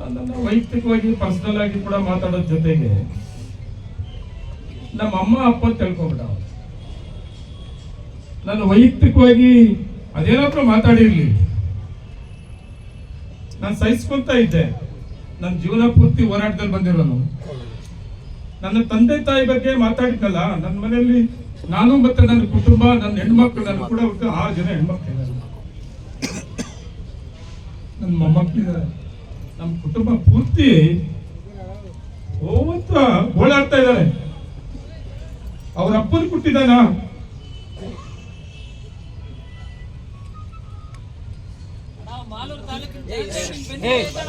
ನನ್ನ ವೈಯಕ್ತಿಕವಾಗಿ ಪರ್ಸನಲ್ ಆಗಿ ಕೂಡ ಮಾತಾಡೋದ್ ಜೊತೆಗೆ ನಮ್ಮ ಅಮ್ಮ, ಅಪ್ಪ ಅವ್ನು. ನಾನು ವೈಯಕ್ತಿಕವಾಗಿ ಅದೇನಾದ್ರೂ ಮಾತಾಡಿರ್ಲಿ. ನಾನು ಸಹಿಸ್ಕೊಂತ ಇದ್ದೆ. ನನ್ನ ಜೀವನ ಪೂರ್ತಿ ಹೋರಾಟದಲ್ಲಿ ಬಂದಿರೋನು. ನನ್ನ ತಂದೆ ತಾಯಿ ಬಗ್ಗೆ ಮಾತಾಡಿದ್ನಲ್ಲ ನನ್ನ ಮನೆಯಲ್ಲಿ ನಾನು ಮತ್ತೆ ನನ್ನ ಕುಟುಂಬ, ನನ್ನ ಹೆಣ್ಮಕ್ಳು ನನ್ನ ಕೂಡ ಆರು ಜನ ಹೆಣ್ಮಕ್ಳು ನನ್ನ ಮೊಮ್ಮಕ್ಕಳಿದ್ದಾರೆ ನಮ್ಮ ಕುಟುಂಬ ಪೂರ್ತಿ ಓವತ್ತ ಓಡಾಡ್ತಾ ಇದ್ದಾರೆ. ಅವ್ರ ಅಪ್ಪನ ಕೊಟ್ಟಿದ್ದಾನ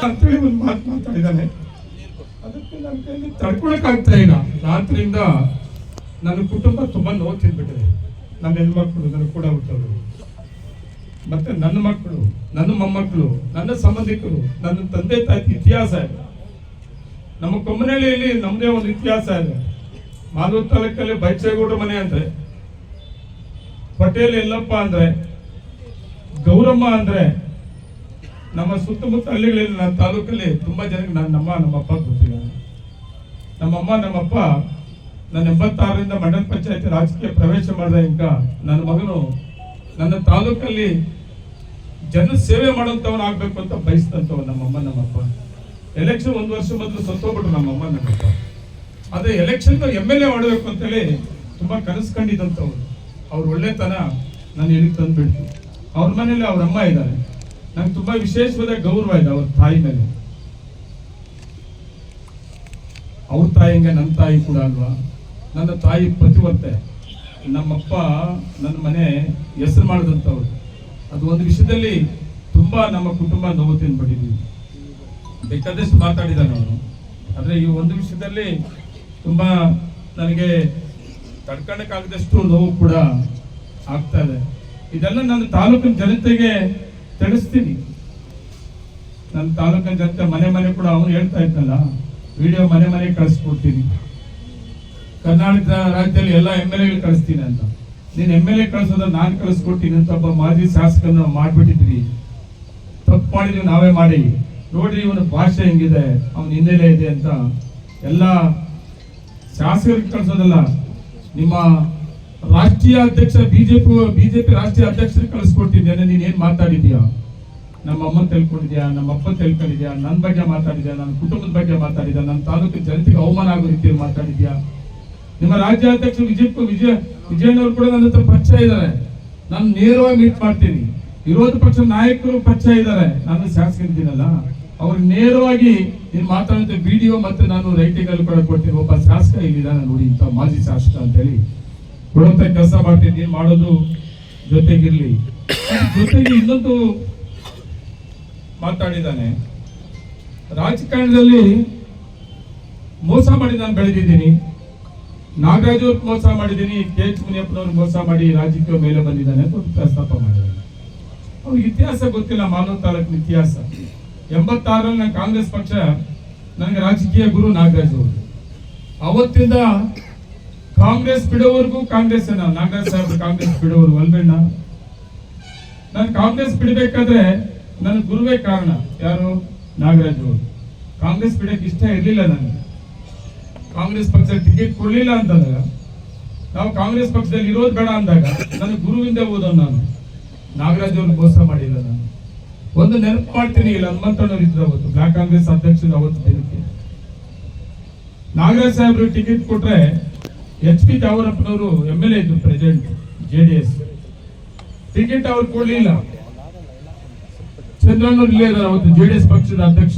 ಅಂತೇಳಿ ಒಂದು ಮಾತು ಮಾತಾಡಿದಾನೆ. ಅದಕ್ಕೆ ನನ್ನ ಕೈಲಿ ತಡ್ಕೊಳಕ್ ಆಗ್ತಾ ಇಲ್ಲ. ರಾತ್ರಿಯಿಂದ ನನ್ನ ಕುಟುಂಬ ತುಂಬಾ ನೋವು ತಿಂದ್ಬಿಟ್ಟಿದೆ. ನನ್ನ ಹೆಣ್ಮಕ್ಳು ನನ್ನ ಕೂಡ ಹುಟ್ಟವರು ಮತ್ತೆ ನನ್ನ ಮಕ್ಕಳು, ನನ್ನ ಮೊಮ್ಮಕ್ಕಳು, ನನ್ನ ಸಂಬಂಧಿಕರು, ನನ್ನ ತಂದೆ ತಾಯಿ ಇತಿಹಾಸ ಇದೆ. ನಮ್ಮ ಕೊಮ್ಮನಹಳ್ಳಿಯಲ್ಲಿ ನಮ್ಮದೇ ಒಂದು ಇತಿಹಾಸ ಇದೆ. ಮಾಲೂರು ತಾಲೂಕಲ್ಲಿ ಬೈಚೇಗೌಡರ ಮನೆ ಅಂದ್ರೆ, ಪಟೇಲ್ ಎಲ್ಲಪ್ಪ ಅಂದ್ರೆ, ಗೌರಮ್ಮ ಅಂದ್ರೆ, ನಮ್ಮ ಸುತ್ತಮುತ್ತ ಹಳ್ಳಿಗಳಲ್ಲಿ ನನ್ನ ತಾಲೂಕಲ್ಲಿ ತುಂಬಾ ಜನಕ್ಕೆ ನನ್ನ ನಮ್ಮ ನಮ್ಮಪ್ಪ ಗೊತ್ತಿದ್ದಾರೆ. ನಮ್ಮಮ್ಮ, ನಮ್ಮಪ್ಪ ನನ್ನ ಎಂಬತ್ತಾರರಿಂದ ಮಂಡಲ ಪಂಚಾಯತಿ ರಾಜಕೀಯ ಪ್ರವೇಶ ಮಾಡಿದ ಈಗ ನನ್ನ ಮಗನು ನನ್ನ ತಾಲೂಕಲ್ಲಿ ಜನ ಸೇವೆ ಮಾಡೋಂಥವನು ಆಗ್ಬೇಕು ಅಂತ ಬಯಸ್ತಂತವ್ ನಮ್ಮಮ್ಮ, ನಮ್ಮಪ್ಪ. ಎಲೆಕ್ಷನ್ ಒಂದು ವರ್ಷ ಮೊದಲು ಸತ್ತೋಗ್ಬಿಟ್ರು ನಮ್ಮಮ್ಮ, ನಮ್ಮಪ್ಪ. ಅದೇ ಎಲೆಕ್ಷನ್ ಎಂ ಎಲ್ ಎ ಮಾಡಬೇಕು ಅಂತೇಳಿ ತುಂಬಾ ಕನಸು ಕಂಡಿದ್ದಂಥವ್ರು ಅವ್ರ ಒಳ್ಳೆತನ ನಾನು ಎಲ್ಲಿಗೆ ತಂದ್ಬಿಡ್ತು ಅವ್ರ ಮನೇಲಿ ಅವ್ರ ಅಮ್ಮ ಇದ್ದಾರೆ. ನಂಗೆ ತುಂಬಾ ವಿಶೇಷವಾದ ಗೌರವ ಇದೆ ಅವ್ರ ತಾಯಿ ಮೇಲೆ. ಅವ್ರ ತಾಯಿ ಹಿಂಗೆ ನನ್ನ ತಾಯಿ ಕೂಡ ಅಲ್ವಾ? ನನ್ನ ತಾಯಿ ಪ್ರತಿವರ್ತೆ ನಮ್ಮಪ್ಪ ನನ್ನ ಮನೆ ಹೆಸರು ಮಾಡಿದಂಥವ್ರು. ಅದು ಒಂದು ವಿಷಯದಲ್ಲಿ ತುಂಬಾ ನಮ್ಮ ಕುಟುಂಬ ನೋವು ಪಟ್ಟಿದ್ದೀವಿ. ಬೇಕಾದಷ್ಟು ಮಾತಾಡಿದ್ದಾನೆ ಅವನು. ಆದರೆ ಈ ಒಂದು ವಿಷಯದಲ್ಲಿ ತುಂಬಾ ನನಗೆ ತಡ್ಕೊಳಕ್ಕಾಗದಷ್ಟು ನೋವು ಕೂಡ ಆಗ್ತಾ ಇದೆ. ಇದೆಲ್ಲ ನನ್ನ ತಾಲೂಕಿನ ಜನತೆಗೆ ತಿಳಿಸ್ತೀನಿ. ನನ್ನ ತಾಲೂಕಿನ ಜನತೆ ಮನೆ ಮನೆ ಕೂಡ ಅವನು ಹೇಳ್ತಾ ಇದ್ನಲ್ಲ, ವಿಡಿಯೋ ಮನೆ ಮನೆ ಕಳಿಸ್ಕೊಡ್ತೀನಿ. ಕರ್ನಾಟಕ ರಾಜ್ಯದಲ್ಲಿ ಎಲ್ಲ ಎಂ ಎಲ್ ಎಗಳು ಕಳಿಸ್ತೀನಿ ಅಂತ. ನೀನ್ ಎಂ ಎಲ್ ಎ ಕಳಿಸೋದ ನಾನು ಕಳಿಸ್ಕೊಡ್ತೀನಿ ಅಂತ ಒಬ್ಬ ಮಾಜಿ ಶಾಸಕನ ಮಾಡ್ಬಿಟ್ಟಿದ್ರಿ ತಪ್ಪು ಮಾಡಿದ್ವಿ ನಾವೇ ಮಾಡಿ. ನೋಡ್ರಿ ಇವನ ಭಾಷೆ ಹೆಂಗಿದೆ, ಅವನ ಹಿನ್ನೆಲೆ ಇದೆ ಅಂತ. ಎಲ್ಲ ಶಾಸಕರಿಗೆ ಕಳಿಸೋದಲ್ಲ, ನಿಮ್ಮ ರಾಷ್ಟ್ರೀಯ ಅಧ್ಯಕ್ಷ, ಬಿಜೆಪಿ ಬಿಜೆಪಿ ರಾಷ್ಟ್ರೀಯ ಅಧ್ಯಕ್ಷರಿಗೆ ಕಳಿಸ್ಕೊಟ್ಟಿದ್ದೇನೆ ನೀನು ಏನು ಮಾತಾಡಿದ್ಯಾ? ನಮ್ಮ ಅಮ್ಮನ ತಿಳ್ಕೊಂಡಿದ್ಯಾ ನಮ್ಮ ಅಪ್ಪ ತಿಳ್ಕೊಂಡಿದ್ಯಾ ನನ್ನ ಬಗ್ಗೆ ಮಾತಾಡಿದ್ಯಾ? ನನ್ನ ಕುಟುಂಬದ ಬಗ್ಗೆ ಮಾತಾಡಿದ್ಯಾ? ನನ್ನ ತಾಲೂಕಿನ ಜನತೆಗೆ ಅವಮಾನ ಆಗೋ ರೀತಿಯಲ್ಲಿ ಮಾತಾಡಿದ್ಯಾ? ನಿಮ್ಮ ರಾಜ್ಯಾಧ್ಯಕ್ಷ ವಿಜಯ್ ವಿಜಯ ವಿಜಯನವರು ಕೂಡ ನನ್ನ ಹತ್ರ ಪರಿಚಯ ಇದ್ದಾರೆ. ನಾನು ನೇರವಾಗಿ ಮೀಟ್ ಮಾಡ್ತೀನಿ. ವಿರೋಧ ಪಕ್ಷ ನಾಯಕರು ಪರಿಚಯ ಇದ್ದಾರೆ. ನಾನು ಶಾಸಕರಿದ್ದೀನಲ್ಲ ಅವ್ರಿಗೆ ನೇರವಾಗಿ ನೀನು ಮಾತಾಡಂತ ವಿಡಿಯೋ ಮತ್ತೆ ನಾನು ರೈಟಿಂಗ್ ಅಲ್ಲಿ ಕೂಡ ಕೊಡ್ತೀನಿ. ಒಬ್ಬ ಶಾಸಕ ಇಲ್ಲಿದ್ದಾನೆ ನೋಡಿ ಇಂಥ ಮಾಜಿ ಶಾಸಕ ಅಂತೇಳಿ. ಕೊಡುವಂಥ ಕೆಲಸ ಮಾಡ್ತೀನಿ. ನೀನ್ ಮಾಡೋದು ಜೊತೆಗಿರ್ಲಿ. ಜೊತೆಗೆ ಇನ್ನೊಂದು ಮಾತಾಡಿದ್ದಾನೆ. ರಾಜಕಾರಣದಲ್ಲಿ ಮೋಸ ಮಾಡಿ ನಾನು ಬೆಳೆದಿದ್ದೀನಿ. ನಾಗರಾಜ್ ಮೋಸ ಮಾಡಿದ್ದೀನಿ, ಕೆ ಎಚ್ ಮುನಿಯಪ್ಪನವ್ರು ಮೋಸ ಮಾಡಿ ರಾಜಕೀಯ ಮೇಲೆ ಬಂದಿದ್ದಾನೆ ಅಂತ ಪ್ರಸ್ತಾಪ ಮಾಡಿದ್ದಾನೆ ಅವ್ರಿಗೆ ಇತಿಹಾಸ ಗೊತ್ತಿಲ್ಲ, ಮಾನವ ತಾಲೂಕಿನ ಇತಿಹಾಸ. ಎಂಬತ್ತಾರಲ್ಲಿ ನನ್ನ ಕಾಂಗ್ರೆಸ್ ಪಕ್ಷ ನನಗೆ ರಾಜಕೀಯ ಗುರು ನಾಗರಾಜ್ ಅವರು. ಅವತ್ತಿಂದ ಕಾಂಗ್ರೆಸ್ ಬಿಡೋವರೆಗೂ ಕಾಂಗ್ರೆಸ್ ನಾಗರಾಜ್ ಸಾಹೇಬ್ ಕಾಂಗ್ರೆಸ್ ಬಿಡೋರು ಅಲ್ಬೇಣ್ಣ ನಾನು ಕಾಂಗ್ರೆಸ್ ಬಿಡಬೇಕಾದ್ರೆ ನನ್ನ ಗುರುವೇ ಕಾರಣ, ಯಾರು? ನಾಗರಾಜ್ ಅವರು. ಕಾಂಗ್ರೆಸ್ ಬಿಡಕ್ಕೆ ಇಷ್ಟ ಇರಲಿಲ್ಲ ನನಗೆ. ಕಾಂಗ್ರೆಸ್ ಪಕ್ಷ ಟಿಕೆಟ್ ಕೊಡ್ಲಿಲ್ಲ ಅಂತಂದಾಗ ನಾವು ಕಾಂಗ್ರೆಸ್ ಪಕ್ಷದಲ್ಲಿ ಇರೋದು ಬೇಡ ಅಂದಾಗ ನನ್ನ ಗುರುವಿಂದ ಓದೋನು ನಾನು. ನಾಗರಾಜ್ ಅವ್ರನ್ನ ಮೋಸ ಮಾಡಿಲ್ಲ ನಾನು. ಒಂದು ನೆನಪು ಮಾಡ್ತೀನಿ, ಇಲ್ಲ ಹನುಮಂತಣ್ಣವ್ರು ಇದ್ರು ಅವತ್ತು, ಬ್ಲಾಕ್ ಕಾಂಗ್ರೆಸ್ ಅಧ್ಯಕ್ಷರು ಅವತ್ತು ದಿನಕ್ಕೆ. ನಾಗರಾಜ್ ಸಾಹೇಬ್ರು ಟಿಕೆಟ್ ಕೊಟ್ರೆ ಎಚ್ ಪಿ ತಾವರಪ್ಪನವರು ಎಂ ಎಲ್ ಎ ಇದ್ರು, president, J D S. Ticket ಅವ್ರು ಕೊಡಲಿಲ್ಲ. ಚಂದ್ರಣ್ಣವ್ರು ಇಲ್ಲೇ ಇದ್ದಾರೆ ಅವತ್ತು, ಜೆ ಡಿ ಎಸ್ ಪಕ್ಷದ ಅಧ್ಯಕ್ಷ